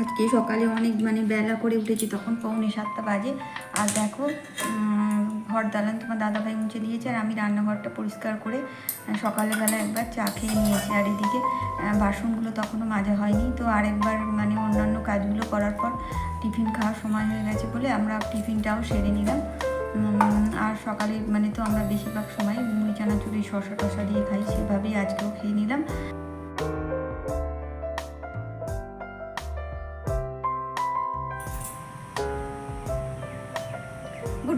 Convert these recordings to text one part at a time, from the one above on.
আজকে সকালে অনেক মানে বেলা করে উঠেছি, তখন পৌনে সাতটা বাজে। আর দেখো ঘর দালান তোমার দাদাভাই মুছে দিয়েছে আর আমি রান্নাঘরটা পরিষ্কার করে সকালবেলা একবার চা খেয়ে নিয়েছি। আর এদিকে বাসনগুলো তখনও মাজা হয়নি। তো আরেকবার মানে অন্যান্য কাজগুলো করার পর টিফিন খাওয়ার সময় হয়ে গেছে বলে আমরা টিফিনটাও সেরে নিলাম। আর সকালে মানে তো আমরা বেশিরভাগ সময় মুড়ি, চানাচুরি শশা টশা দিয়ে খাই, সেভাবেই আজকেও খেয়ে নিলাম।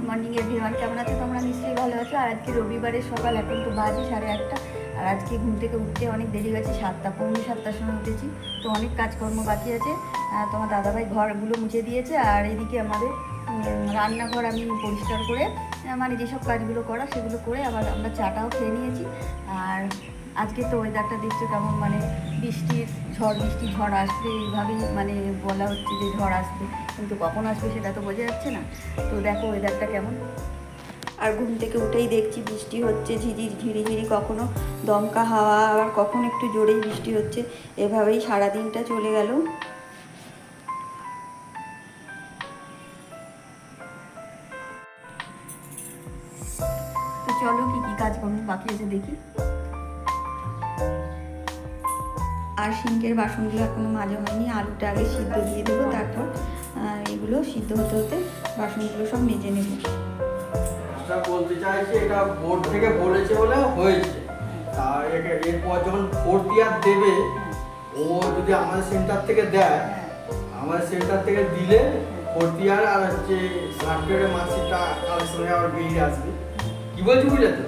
মর্নিং এভরিওয়ান কেমন আছো তোমরা? নিশ্চয়ই ভালো আছো। আর আজকে রবিবারের সকাল, এখন তো বাজে সাড়ে আটটা। আর আজকে ঘুম থেকে উঠতে অনেক দেরি গেছে সাতটা, পৌনে সাতটার সময় উঠেছি। তো অনেক কাজকর্ম বাকি আছে। তোমার দাদাভাই ঘরগুলো মুছে দিয়েছে। আর এদিকে আমাদের রান্নাঘর আমি পরিষ্কার করে মানে যেসব কাজগুলো করা সেগুলো করে আবার আমরা চাটাও খেয়ে নিয়েছি। আর আজকে তো ওয়েদারটা দেখছ কেমন মানে বৃষ্টির ঝড়, বৃষ্টি ঝড় আসবে, এইভাবেই মানে বলা হচ্ছে যে ঝড় আসবে। কিন্তু কখন আসবে সেটা তো বোঝা যাচ্ছে না। তো দেখো ওয়েদারটা কেমন? আর ঘুম থেকে উঠেই দেখছি বৃষ্টি হচ্ছে ঝিঝির ঝিরিঝিরি কখনো দমকা হাওয়া আবার কখন একটু জোরেই বৃষ্টি হচ্ছে। এভাবেই সারা দিনটা চলে গেল। তো চলো কি কি কাজকর্ম বাকি আছে দেখি। আর সিঙ্কের বাসনগুলো এখনও মাজা হয়নি আলুটা আগে সিদ্ধ দিয়ে দেবো তারপর এগুলো সিদ্ধ হতে হতে বাসনগুলো সব মেজে নেব। আমরা বলতে চাইছি এটা বোর্ড থেকে বলেছে বলে হয়েছে। তা একে- এরপর যখন ফোর্থ ইয়ার দেবে ও যদি আমাদের সেন্টার থেকে দেয় আমাদের সেন্টার থেকে দিলে ফোর্থ ইয়ার আর হচ্ছে সার্টিফিকেটের মার্কশিটটা সঙ্গে আবার বেরিয়ে আসবে। কি বলছি বুঝলে তো?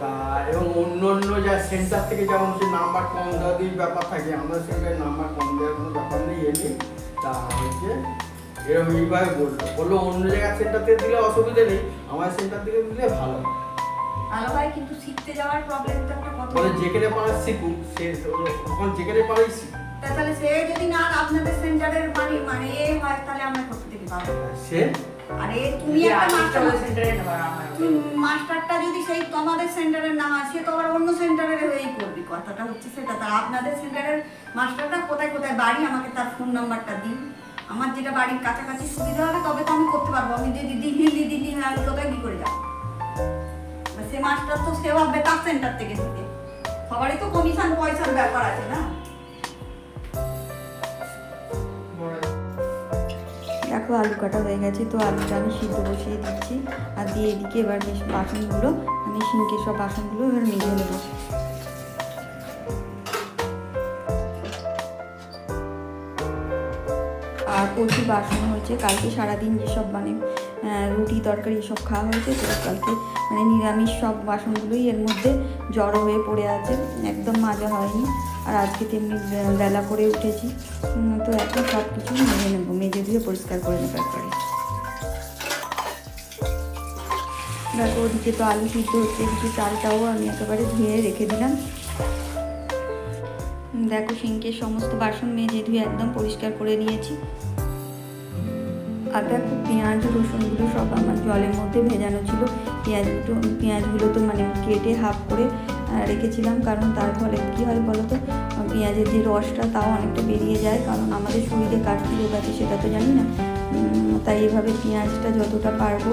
তা এবং অন্য অন্য যা সেন্টার থেকে যেমন হচ্ছে নাম্বার কম দেওয়া ব্যাপার থাকে আমাদের সেন্টারে নাম্বার কম দেওয়ার কোনো ব্যাপার নেই এমনি। তা হচ্ছে এরকম এইভাবে বলল। বলল অন্য জায়গায় সেন্টার থেকে দিলে অসুবিধা নেই আমার সেন্টার থেকে দিলে ভালো। কিন্তু শিখতে যাওয়ার প্রবলেম একটা কত বলে যেখানে পারে শিখুক সে ওখানে যেখানে পারেই শিখুক তাহলে সে যদি না আপনাদের সেন্টারের মানে মানে এ হয় তাহলে আমরা করতে থেকে পাবো? সে? আরে তুমি একটা মাস্টার মাস্টারটা যদি সেই তোমাদের সেন্টারের না হয় সে তো আবার অন্য সেন্টারের হয়েই করবি। কথাটা হচ্ছে সেটা। তার আপনাদের সেন্টারের মাস্টারটা কোথায় কোথায়? বাড়ি আমাকে তার ফোন নাম্বারটা দিন। আমার যেটা বাড়ির কাছাকাছি সুবিধা হবে, তবে তো আমি করতে পারব। আমি যদি দিল্লি দিল্লি দিল্লি আমি কোথায় কি করে যাব সে মাস্টার তো সে ভাববে তার সেন্টার থেকে দিতে সবারই তো কমিশন পয়সার ব্যাপার আছে না? দেখো, আলু কাটা হয়ে গেছে, তো আলুটা আমি সিদ্ধ বসিয়ে দিচ্ছি। আর দিয়ে এদিকে এবার বাসনগুলো মানে সিঙ্কের সব বাসনগুলো এবার মেজে নেব। আর প্রচুর বাসন হয়েছে, কালকে সারাদিন যেসব মানে রুটি, তরকারি এসব খাওয়া হয়েছে, তো কালকে মানে নিরামিষ সব বাসনগুলোই এর মধ্যে জড়ো হয়ে পড়ে আছে, একদম মাজা হয়নি। আর আজকে তেমনি বেলা করে উঠেছি তো এখন সব কিছু মেজে নেব, মেজে দিয়ে পরিষ্কার করে নেব একবারে। দেখো, ওদিকে তো আলু সিদ্ধ হচ্ছে এদিকে চালটাও আমি একেবারে ধুয়ে রেখে দিলাম। দেখো, সিঙ্কের সমস্ত বাসন মেজে ধুয়ে একদম পরিষ্কার করে নিয়েছি। আর পেঁয়াজ, রসুনগুলো সব আমার জলের মধ্যে ভেজানো ছিল। পেঁয়াজগুলো পেঁয়াজগুলো তো মানে কেটে হাফ করে রেখেছিলাম। কারণ তার ফলে কী হয় বলো তো? পেঁয়াজের যে রসটা তাও অনেকটা বেরিয়ে যায়। কারণ আমাদের শরীরে কাটতি রোগ আছে, সেটা তো জানি না। তাই এভাবে পেঁয়াজটা যতটা পারব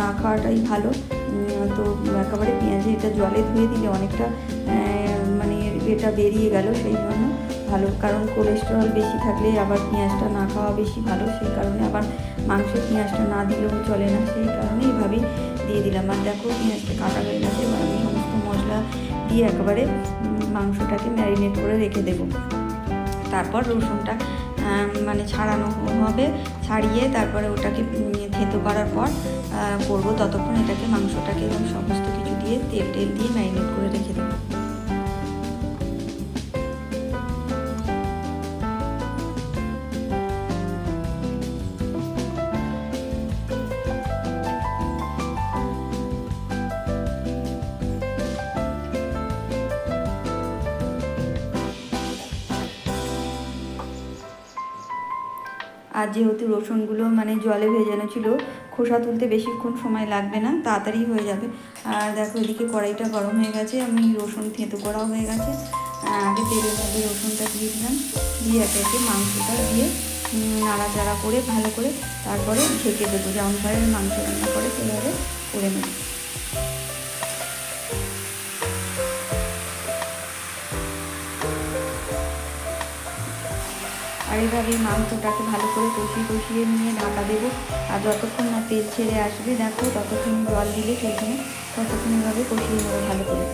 না খাওয়াটাই ভালো। তো একেবারে পেঁয়াজে এটা জলে ধুয়ে দিলে অনেকটা মানে এটা বেরিয়ে গেল সেই জন্য। ভালো, কারণ কোলেস্টেরল বেশি থাকলে আবার পেঁয়াজটা না খাওয়া বেশি ভালো, সেই কারণে আবার মাংসে পেঁয়াজটা না দিলেও চলে না, সেই কারণে এইভাবেই দিয়ে দিলাম। আর দেখো পেঁয়াজটা কাটা হয়ে গেছে, এবার আমি সমস্ত মশলা দিয়ে একেবারে মাংসটাকে ম্যারিনেট করে রেখে দেবো। তারপর রসুনটা মানে ছাড়ানো হবে, ছাড়িয়ে তারপরে ওটাকে থেতো করার পর করব। ততক্ষণ এটাকে মাংসটাকে এবং সমস্ত কিছু দিয়ে তেল টেল দিয়ে ম্যারিনেট করে রেখে দেবো। আর যেহেতু রসুনগুলো মানে জলে ভেজানো ছিল, খোসা তুলতে বেশিক্ষণ সময় লাগবে না, তাড়াতাড়ি হয়ে যাবে। আর দেখো এদিকে কড়াইটা গরম হয়ে গেছে, আমি রসুন থেঁতো করাও হয়ে গেছে। আগে তেলের মধ্যে রসুনটা দিয়ে দিলাম, দিয়ে একে একে মাংসটা দিয়ে নাড়াচাড়া করে, ভালো করে তারপরে ঢেকে দেবো। যেমন মাংস রান্না করে সেভাবে করে নেব। এইভাবে মাংসটাকে ভালো করে কষিয়ে কষিয়ে নিয়ে ঢাকা দেবো। আর যতক্ষণ না তেল ছেড়ে আসবে, দেখো ততক্ষণ জল দিলে চলবে না ততক্ষণ এভাবে কষিয়ে নেব ভালো করে।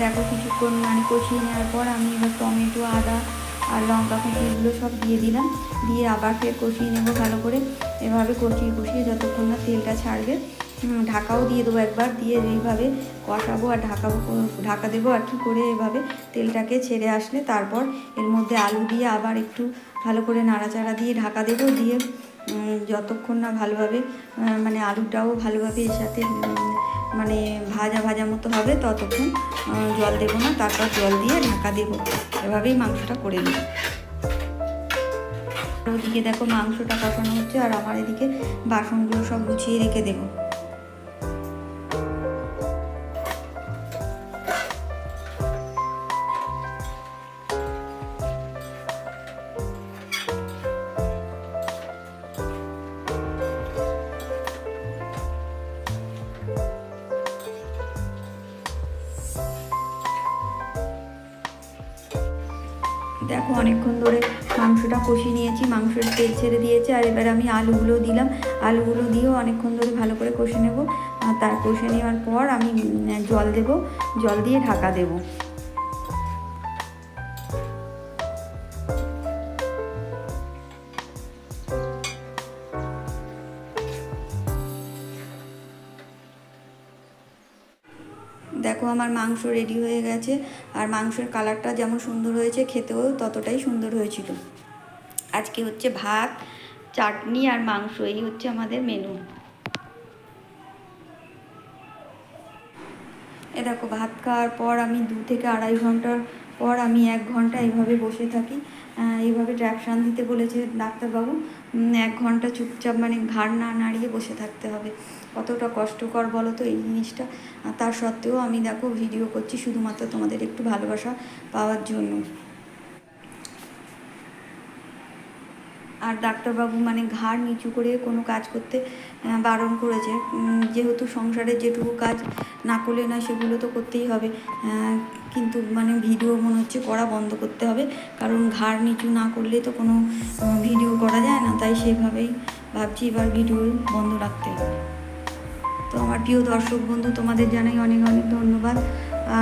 দেখো কিছুক্ষণ মানে কষিয়ে নেওয়ার পর আমি এবার টমেটো, আদা আর লঙ্কা কুচি এগুলো সব দিয়ে দিলাম, দিয়ে আবার ফের কষিয়ে নেব ভালো করে। এভাবে কষিয়ে কষিয়ে যতক্ষণ না তেলটা ছাড়বে ঢাকাও দিয়ে দেবো একবার, দিয়ে এইভাবে কষাবো আর ঢাকাবো, ঢাকা দেবো আর কি করে এভাবে তেলটাকে ছেড়ে আসলে তারপর এর মধ্যে আলু দিয়ে আবার একটু ভালো করে নাড়াচাড়া দিয়ে ঢাকা দেবো, দিয়ে যতক্ষণ না ভালোভাবে মানে আলুটাও ভালোভাবে এর সাথে মানে ভাজা ভাজা মতো হবে ততক্ষণ জল দেবো না, তারপর জল দিয়ে ঢাকা দেবো। এভাবেই মাংসটা করে নেব। ওদিকে দেখো মাংসটা কষানো হচ্ছে, আর আমার এদিকে বাসনগুলো সব গুছিয়ে রেখে দেবো। দেখো অনেকক্ষণ ধরে মাংসটা কষিয়ে নিয়েছি, মাংসের তেল ছেড়ে দিয়েছে আর এবার আমি আলুগুলো দিলাম। আলুগুলো দিয়েও অনেকক্ষণ ধরে ভালো করে কষে নেব। তার কষে নেওয়ার পর আমি জল দেব। জল দিয়ে ঢাকা দেব। দেখো আমার মাংস রেডি হয়ে গেছে, আর মাংসের কালারটা যেমন সুন্দর হয়েছে, খেতেও ততটাই সুন্দর হয়েছিল। আজকে হচ্ছে ভাত, চাটনি আর মাংস, এই হচ্ছে আমাদের মেনু এ দেখো, ভাত খাওয়ার পর আমি দু থেকে আড়াই ঘণ্টার পর আমি এক ঘণ্টা এইভাবে বসে থাকি। এইভাবে ট্র্যাকশান দিতে বলেছে ডাক্তারবাবু। এক ঘণ্টা চুপচাপ মানে ঘাড় না নাড়িয়ে বসে থাকতে হবে। কতটা কষ্টকর বলো তো এই জিনিসটা? তার সত্ত্বেও আমি দেখো ভিডিও করছি শুধুমাত্র তোমাদের একটু ভালোবাসা পাওয়ার জন্য। আর ডাক্তারবাবু মানে ঘাড় নিচু করে কোনো কাজ করতে বারণ করেছে। যেহেতু সংসারের যেটুকু কাজ না করলে না সেগুলো তো করতেই হবে। কিন্তু মানে ভিডিও মনে হচ্ছে করা বন্ধ করতে হবে। কারণ ঘাড় নিচু না করলে তো কোনো ভিডিও করা যায় না। তাই সেভাবেই ভাবছি এবার ভিডিও বন্ধ রাখতে। হবে তো আমার প্রিয় দর্শক বন্ধু, তোমাদের জানাই অনেক অনেক ধন্যবাদ।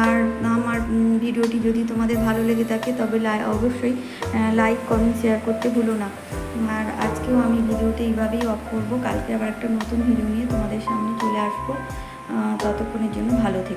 আর আমার ভিডিওটি যদি তোমাদের ভালো লেগে থাকে, তবে লাই, অবশ্যই লাইক কমেন্ট শেয়ার করতে ভুলো না। আর আজকেও আমি ভিডিওটি এইভাবেই অফ করব। কালকে আবার একটা নতুন ভিডিও নিয়ে তোমাদের সামনে চলে আসব। ততক্ষণের জন্য ভালো থেকো।